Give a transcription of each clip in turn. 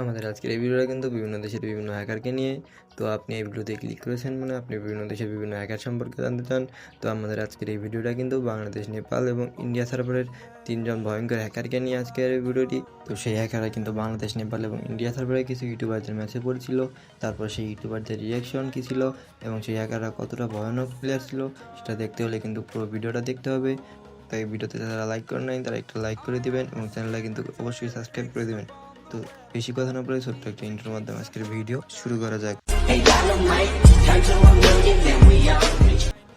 আমাদের আজকের এই ভিডিওটা কিন্তু বিভিন্ন দেশের বিভিন্ন হ্যাকারকে নিয়ে। তো আপনি এই ভিডিওতে ক্লিক করেছেন মানে আপনি বিভিন্ন দেশের বিভিন্ন হ্যাকার সম্পর্কে জানতে চান। তো আমাদের আজকের এই ভিডিওটা কিন্তু বাংলাদেশ, নেপাল এবং ইন্ডিয়া সার্ভারের তিনজন ভয়ঙ্কর হ্যাকারকে নিয়ে আজকের এই ভিডিওটি। তো সেই হ্যাকাররা কিন্তু বাংলাদেশ, নেপাল এবং ইন্ডিয়া সার্ভারে কিছু ইউটিউবারদের ম্যাচে পড়েছিল। তারপর সেই ইউটিউবারদের রিয়াকশন কী ছিল এবং সেই হ্যাকাররা কতটা ভয়ানক প্লেয়ার ছিল সেটা দেখতে হলে কিন্তু পুরো ভিডিওটা দেখতে হবে। তাই ভিডিওতে যারা লাইক করেন নাই তারা একটা লাইক করে দিবেন এবং চ্যানেলটা কিন্তু অবশ্যই সাবস্ক্রাইব করে দিবেন। তো বেশি কথা না বলে ছোট্ট একটা ইন্টার মাধ্যমে আজকের ভিডিও শুরু করা যাক।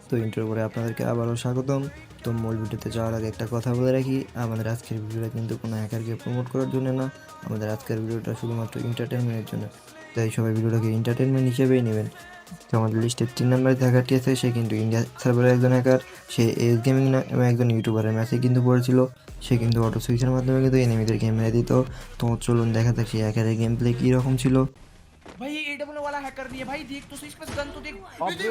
তো ইন্টার পরে আপনাদেরকে আবারও স্বাগতম। তো মূল ভিডিওতে যাওয়ার আগে একটা কথা বলে রাখি, আমাদের আজকের ভিডিওটা কিন্তু কোনো হ্যাকারকে প্রমোট করার জন্য না। আমাদের আজকের ভিডিওটা শুধুমাত্র এন্টারটেনমেন্টের জন্য। তাই সবাই ভিডিওটাকে এন্টারটেনমেন্ট হিসেবেই নেবেন তো আমাদের লিস্টের তিন নম্বরে যে হ্যাকারটি আছে সে কিন্তু ইন্ডিয়া সার্ভারের একজন হ্যাকার সে এস গেমিং নামে একজন ইউটিউবারের ম্যাচে কিন্তু পড়েছিল সে কিন্তু অটো সুইচের মাধ্যমে কিন্তু এনিমিদের গেম মেরে দিত তো চলুন দেখা যাক সেই হ্যাকারের গেম প্লে কীরকম ছিল भाई ये डबल वाला हैकर नहीं है भाई देख तो सही इस पे गन तो देख अबे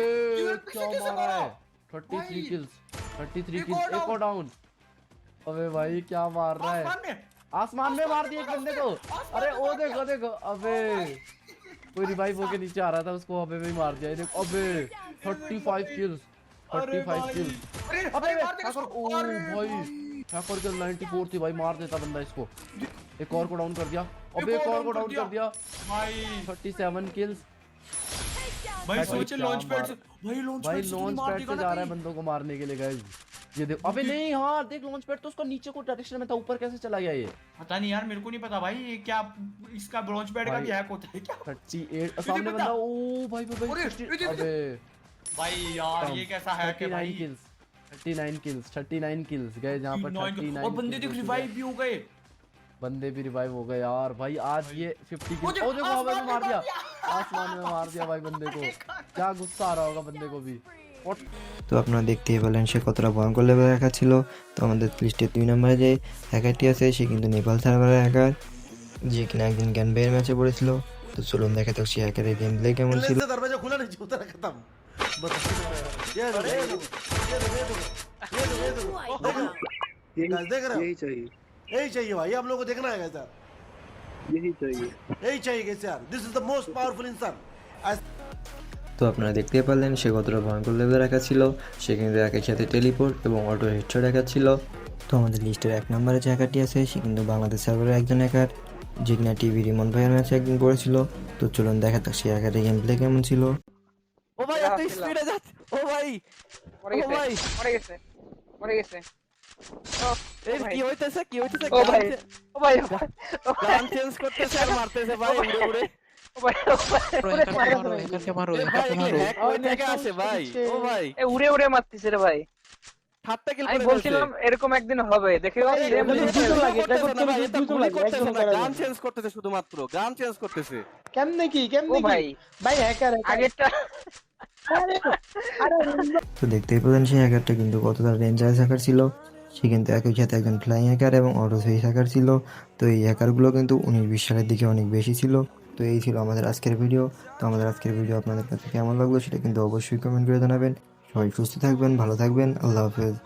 क्या मारा है 33 किल्स 33 एक किल्स और एक और डाउन अबे भाई क्या मार रहा है आसमान में आसमान में मार दिया एक बंदे को अरे ओ देखो देखो अबे कोई रिवाइव होके नीचे आ रहा था उसको अबे भी मार दिया। इन्हें अबे 35 किल्स 35 किल्स अरे अबे मार दे हैकर ओ भाई हैकर के 94 थी भाई मार देता बंदा इसको। एक और को डाउन कर दिया। अबे एक और को डाउन कर दिया। भाई। 37 किल्स भाई सोचे लॉन्च पैड से भाई लॉन्च पैड से लॉन्च मार पैड देगा से ना जा रहा है। बंदों को मारने के लिए गाइस ये देखो अबे नहीं हाँ देख लॉन्च पैड तो उसका नीचे को डायरेक्शन में था ऊपर कैसे चला गया ये? पता नहीं यार मेरे को नहीं पता भाई ये क्या इसका लॉन्च पैड का भी हैक होता है क्या? 38 सामने बंदा ओ भाई भाई अरे, भाई 60 ये देख, अबे। भाई यार ये कैसा हैक है भाई? किल्स 39 किल्स 39 किल्स गए जहाँ पर 39 39 और बंदे देख रिवाइव भी हो गए। बंदे भी रिवाइव हो गए यार भाई आज ये 50 किल्स ओ देखो हवा में मार दिया। आसमान में मार दिया भाई बंदे को क्या गुस्सा आ रहा होगा बंदे को भी और তো আপনারা দেখতেই পেলেন সে কতটা ভয়ঙ্কর লেভেল হ্যাকার ছিল তো আমাদের লিস্টের দুই নম্বরে যে হ্যাকারটি আছে সে কিন্তু নেপাল সার্ভারের হ্যাকার যে কিনা একদিন জ্ঞান বেয়ের ম্যাচে পড়েছিল তো চলুন দেখা যাক সে হ্যাকারের গেম প্লে কেমন ছিল से दरवाजा खुला नहीं होता ना खत्म बस ये देखो, ये देखो, ये देखो, ये देखो, ये देखो, ये देखो, देखो। Guys, देख रहे हो यही चाहिए यही चाहिए भाई आप लोगों को देखना है कैसा यही चाहिए यही चाहिए कैसे यार this is the most powerful इंसान তো আপনারা দেখতেই পারলেন সে কতটা ভয়ঙ্কর লেভেল রাখা ছিল সে কিন্তু একই সাথে টেলিপোর্ট এবং অটো হেডশট রাখা ছিল তো আমাদের লিস্টের এক নম্বরে যে হ্যাকারটি আছে সে কিন্তু বাংলাদেশ সার্ভারের একজন হ্যাকার যে কিনা টিভি রিমন ভাইয়ের ম্যাচে একদিন পড়েছিল তো চলুন দেখা যাক সে হ্যাকারের গেম প্লে কেমন ছিল ও ভাই এত স্পিডে যাচ্ছে ও ভাই মরে ও গেছে ভাই মরে গেছে মরে গেছে ও এই ভাই। কি হইতেছে কি হইতেছে ও ভাই ও ভাই ও ভাই, ও ভাই, গান চেঞ্জ করতেছে আর মারতেছে ভাই উড়ে উড়ে। ও ভাই, ও ভাই, উড়ে মারে ধরে। এ ভাই এগুলো হ্যাক থেকে আসে ভাই। ও ভাই। এ উড়ে উড়ে রে ভাই। আমি বলছিলাম এরকম একদিন হবে দেখে গান চেঞ্জ করতেছে শুধুমাত্র গান চেঞ্জ করতেছে। কেমনে কি কেমনে ভাই ভাই হ্যাকার আগেরটা তো দেখতেই পেলেন সেই হ্যাকারটা কিন্তু কতটা ডেঞ্জারাস হ্যাকার ছিল। সে কিন্তু একই সাথে একজন ফ্লাইং হ্যাকার এবং অটো সুইচ হ্যাকার ছিল। তো এই হ্যাকারগুলো কিন্তু উনিশ বিশ সালের দিকে অনেক বেশি ছিল। তো এই ছিল আমাদের আজকের ভিডিও তো আমাদের আজকের ভিডিও আপনাদের কাছে কেমন লাগল সেটা কিন্তু অবশ্যই কমেন্ট করে জানাবেন। সবাই সুস্থ থাকবেন, ভালো থাকবেন। আল্লাহ হাফেজ।